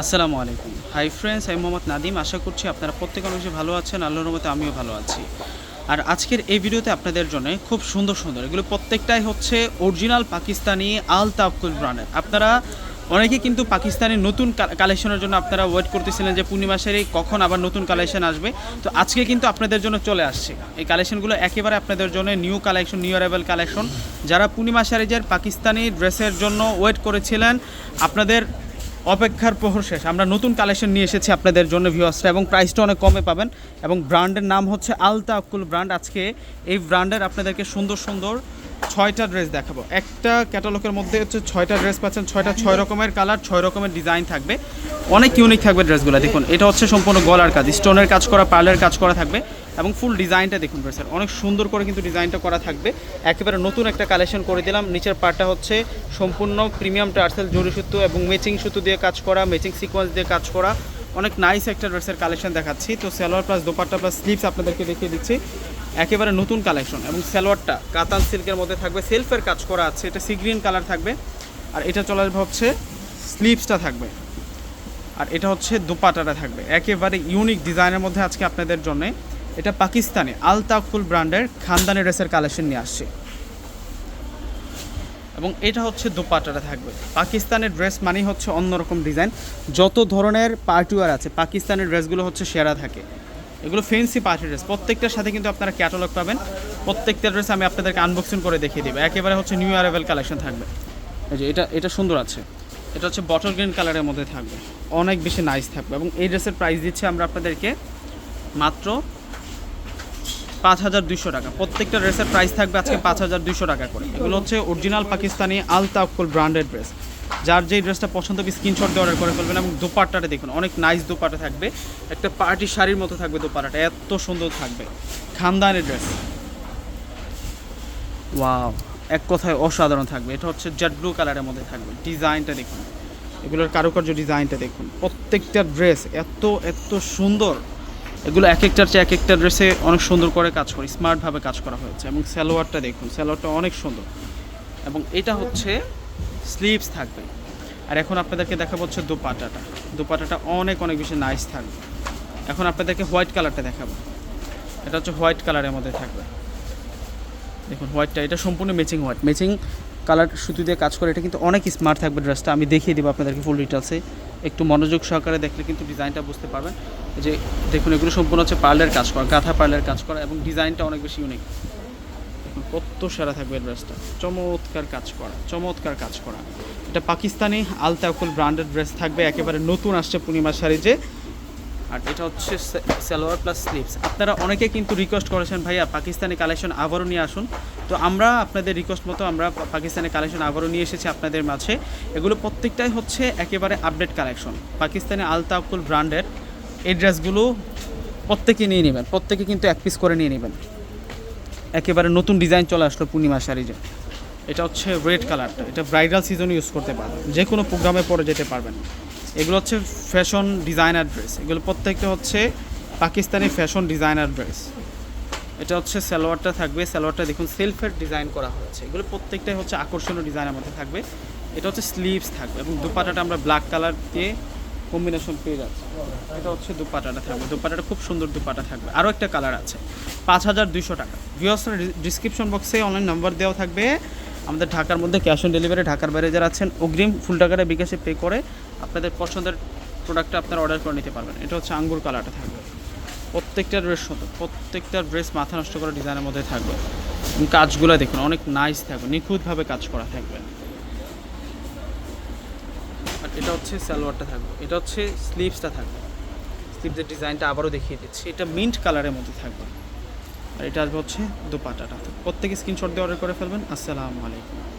আসসালামু আলাইকুম। Hi friends আমি মোহাম্মদ নাদিম। আশা করছি আপনারা প্রত্যেক অংশে ভালো আছেন, আল্লাহর মতে আমিও ভালো আছি। আর আজকের এই ভিডিওতে আপনাদের জন্য খুব সুন্দর সুন্দর, এগুলো প্রত্যেকটাই হচ্ছে অরিজিনাল পাকিস্তানি আল তাবকুল ব্র্যান্ডের আপনারা অনেকেই কিন্তু পাকিস্তানের নতুন কালেকশনের জন্য আপনারা ওয়েট করতেছিলেন যে পূর্ণিমা সেরে কখন আবার নতুন কালেকশন আসবে। তো আজকে কিন্তু আপনাদের জন্য চলে আসছে। এই কালেকশনগুলো একেবারে আপনাদের জন্য new collection new arrival collection যারা পূর্ণিমা শাড়িজের পাকিস্তানি ড্রেসের জন্য ওয়েট করেছিলেন, আপনাদের অপেক্ষার প্রহর শেষ। আমরা নতুন কালেকশন নিয়ে এসেছি আপনাদের জন্য ভিউয়ার্সরা এবং প্রাইসটা অনেক কমে পাবেন। এবং ব্র্যান্ডের নাম হচ্ছে আলতা আকুল ব্র্যান্ড আজকে এই ব্র্যান্ডের আপনাদেরকে সুন্দর সুন্দর ছয়টা ড্রেস দেখাবো। একটা ক্যাটালগের মধ্যে হচ্ছে ছয়টা ড্রেস পাচ্ছেন, ছয়টা ছয় রকমের কালার ছয় রকমের ডিজাইন থাকবে। অনেক ইউনিক থাকবে ড্রেসগুলো দেখুন, এটা হচ্ছে সম্পূর্ণ গলার কাজ। স্টোনের কাজ করা পার্লের কাজ করা থাকবে। এবং ফুল ডিজাইনটা দেখুন ড্রেসের অনেক সুন্দর করে কিন্তু ডিজাইনটা করা থাকবে। একেবারে নতুন একটা কালেকশন করে দিলাম। নিচের পার্টটা হচ্ছে সম্পূর্ণ প্রিমিয়াম টার্সেল, জরি সুতো এবং ম্যাচিং সুতো দিয়ে কাজ করা ম্যাচিং সিকোয়েন্স দিয়ে কাজ করা। অনেক নাইস একটা ড্রেসের কালেকশন দেখাচ্ছি। তো salwar plus dupatta plus sleeves আপনাদেরকে দেখিয়ে দিচ্ছি। একেবারে নতুন কালেকশন এবং সালোয়ারটা কাতান সিল্কের মধ্যে থাকবে। সেলফের কাজ করা আছে, এটা সি গ্রিন কালার থাকবে। আর এটা চলে আসবে হচ্ছে স্লিভসটা থাকবে। আর এটা হচ্ছে দোপাটাটা থাকবে। একেবারে ইউনিক ডিজাইনের মধ্যে আজকে আপনাদের জন্য। এটা পাকিস্তানি আলতাকুল ব্র্যান্ডের খানদানি ড্রেসের কালেকশন নিয়ে আসছে। এবং এটা হচ্ছে দোপাটাটা থাকবে। পাকিস্তানের ড্রেস মানেই হচ্ছে অন্যরকম ডিজাইন। যত ধরনের পার্টিওয়ার আছে পাকিস্তানের ড্রেসগুলো হচ্ছে সেরা থাকে। এগুলো ফেন্সি পার্টি ড্রেস। প্রত্যেকটার সাথে কিন্তু আপনারা ক্যাটালগ পাবেন। প্রত্যেকটা ড্রেস আমি আপনাদেরকে আনবক্সিং করে দেখিয়ে দেবো। একেবারে হচ্ছে নিউ অ্যারাইভেল কালেকশন থাকবে। এই যে এটা এটা সুন্দর আছে। এটা হচ্ছে বটল গ্রিন কালারের মধ্যে থাকবে। অনেক বেশি নাইস থাকবে। এবং এই ড্রেসের প্রাইস দিচ্ছে আমরা আপনাদেরকে মাত্র পাঁচ হাজার দুইশো টাকা। প্রত্যেকটা ড্রেসের প্রাইস থাকবে আজকে পাঁচ হাজার দুইশো টাকা করে। এগুলো হচ্ছে অরিজিনাল পাকিস্তানি আলতাকুল ব্র্যান্ডেড ড্রেস যার যেই ড্রেসটা পছন্দ হবে স্ক্রিনশট দিয়ে অর্ডার করে ফেলবেন এবং দোপাট্টাটা দেখুন, অনেক নাইস দোপাট্টা থাকবে। একটা পার্টি শাড়ির মতো থাকবে দোপাট্টাটা, এত সুন্দর থাকবে। খানদানের ড্রেস ওয়াও এক কথায় অসাধারণ থাকবে। এটা হচ্ছে জেড ব্লু কালারের মধ্যে থাকবে। ডিজাইনটা দেখুন। এগুলোর কারুকার্য ডিজাইনটা দেখুন। প্রত্যেকটা ড্রেস এত এত সুন্দর। এগুলো এক একটার চেয়ে এক একটা ড্রেসে অনেক সুন্দর করে কাজ করে স্মার্টভাবে কাজ করা হয়েছে। এবং সালোয়ারটা দেখুন, সালোয়ারটা অনেক সুন্দর। এবং এটা হচ্ছে স্লিভস থাকবে। আর এখন আপনাদেরকে দেখাবো হচ্ছে দোপাটাটা দোপাটাটা অনেক অনেক বেশি নাইস থাকবে। এখন আপনাদেরকে হোয়াইট কালারটা দেখাবো। এটা হচ্ছে হোয়াইট কালারের মধ্যে থাকবে। দেখুন হোয়াইটটা এটা সম্পূর্ণ ম্যাচিং হোয়াইট ম্যাচিং কালার সুতো দিয়ে কাজ করে, এটা কিন্তু অনেক স্মার্ট থাকবে ড্রেসটা আমি দেখিয়ে দেবো আপনাদেরকে ফুল ডিটেলসে একটু মনোযোগ সহকারে দেখলে কিন্তু ডিজাইনটা বুঝতে পারবেন। যে দেখুন, এগুলো সম্পূর্ণ হচ্ছে পার্লের কাজ করা, গাঁথা পার্লের কাজ করা এবং ডিজাইনটা অনেক বেশি ইউনিক কত সেরা থাকবে ড্রেসটা চমৎকার কাজ করা, চমৎকার কাজ করা। এটা পাকিস্তানি আলতা আলতাকুল ব্র্যান্ডেড ড্রেস থাকবে, একেবারে নতুন আসছে পূর্ণিমা শাড়ি যে। আর এটা হচ্ছে সালোয়ার প্লাস স্লিভস আপনারা অনেকে কিন্তু রিকোয়েস্ট করেছেন, ভাইয়া, পাকিস্তানি কালেকশন আবারও নিয়ে আসুন। তো আমরা আপনাদের রিকোয়েস্ট মতো আমরা পাকিস্তানের কালেকশন আবারও নিয়ে এসেছি আপনাদের মাঝে। এগুলো প্রত্যেকটাই হচ্ছে একেবারে আপডেট কালেকশন পাকিস্তানি আলতাকুল ব্র্যান্ডের এই ড্রেসগুলো প্রত্যেকে নিয়ে নেবেন। প্রত্যেকে কিন্তু এক পিস করে নিয়ে নেবেন। একেবারে নতুন ডিজাইন চলে আসলো পূর্ণিমা শাড়িতে এটা হচ্ছে রেড কালারটা এটা ব্রাইডাল সিজনে ইউজ করতে পারবেন। যে কোনো প্রোগ্রামে পরে যেতে পারবেন। এগুলো হচ্ছে ফ্যাশন ডিজাইনার ড্রেস এগুলো প্রত্যেকটা হচ্ছে পাকিস্তানি ফ্যাশন ডিজাইনার ড্রেস এটা হচ্ছে সালোয়ারটা থাকবে। সালোয়ারটা দেখুন সেলফের ডিজাইন করা হয়েছে। এগুলো প্রত্যেকটাই হচ্ছে আকর্ষণীয় ডিজাইনের মধ্যে থাকবে। এটা হচ্ছে স্লিভস থাকবে এবং দুপাটাটা আমরা ব্ল্যাক কালার দিয়ে কম্বিনেশন পেয়ে যাচ্ছি। এটা হচ্ছে দুপাটাটা থাকবে। দুপাটাটা খুব সুন্দর দুপাটা থাকবে। আরও একটা কালার আছে, পাঁচ হাজার দুইশো টাকা। ভিওসের ডিসক্রিপশন বক্সে অনলাইন নাম্বার দেওয়া থাকবে। আমাদের ঢাকার মধ্যে ক্যাশ অন ডেলিভারি ঢাকার বাইরে যারা আছেন, অগ্রিম ফুল টাকাটা বিকাশে পে করে আপনাদের পছন্দের প্রোডাক্টটা আপনারা অর্ডার করে নিতে পারবেন। এটা হচ্ছে আঙ্গুর কালারটা থাকবে। প্রত্যেকটা ড্রেস প্রত্যেকটা ড্রেস মাথা নষ্ট করা ডিজাইনের মধ্যে থাকবে। কাজগুলো দেখুন, অনেক নাইস থাকবে, নিখুঁতভাবে কাজ করা থাকবে। আর এটা হচ্ছে সালোয়ারটা থাকবে, এটা হচ্ছে স্লিভসটা থাকবে। স্লিভসের ডিজাইনটা আবারও দেখিয়ে দিচ্ছি। এটা মিন্ট কালারের মধ্যে থাকবে। আর এটা আসবে হচ্ছে দোপাটাটা। প্রত্যেকে স্ক্রিনশট দিয়ে অর্ডার করে ফেলবেন। আসসালামু আলাইকুম।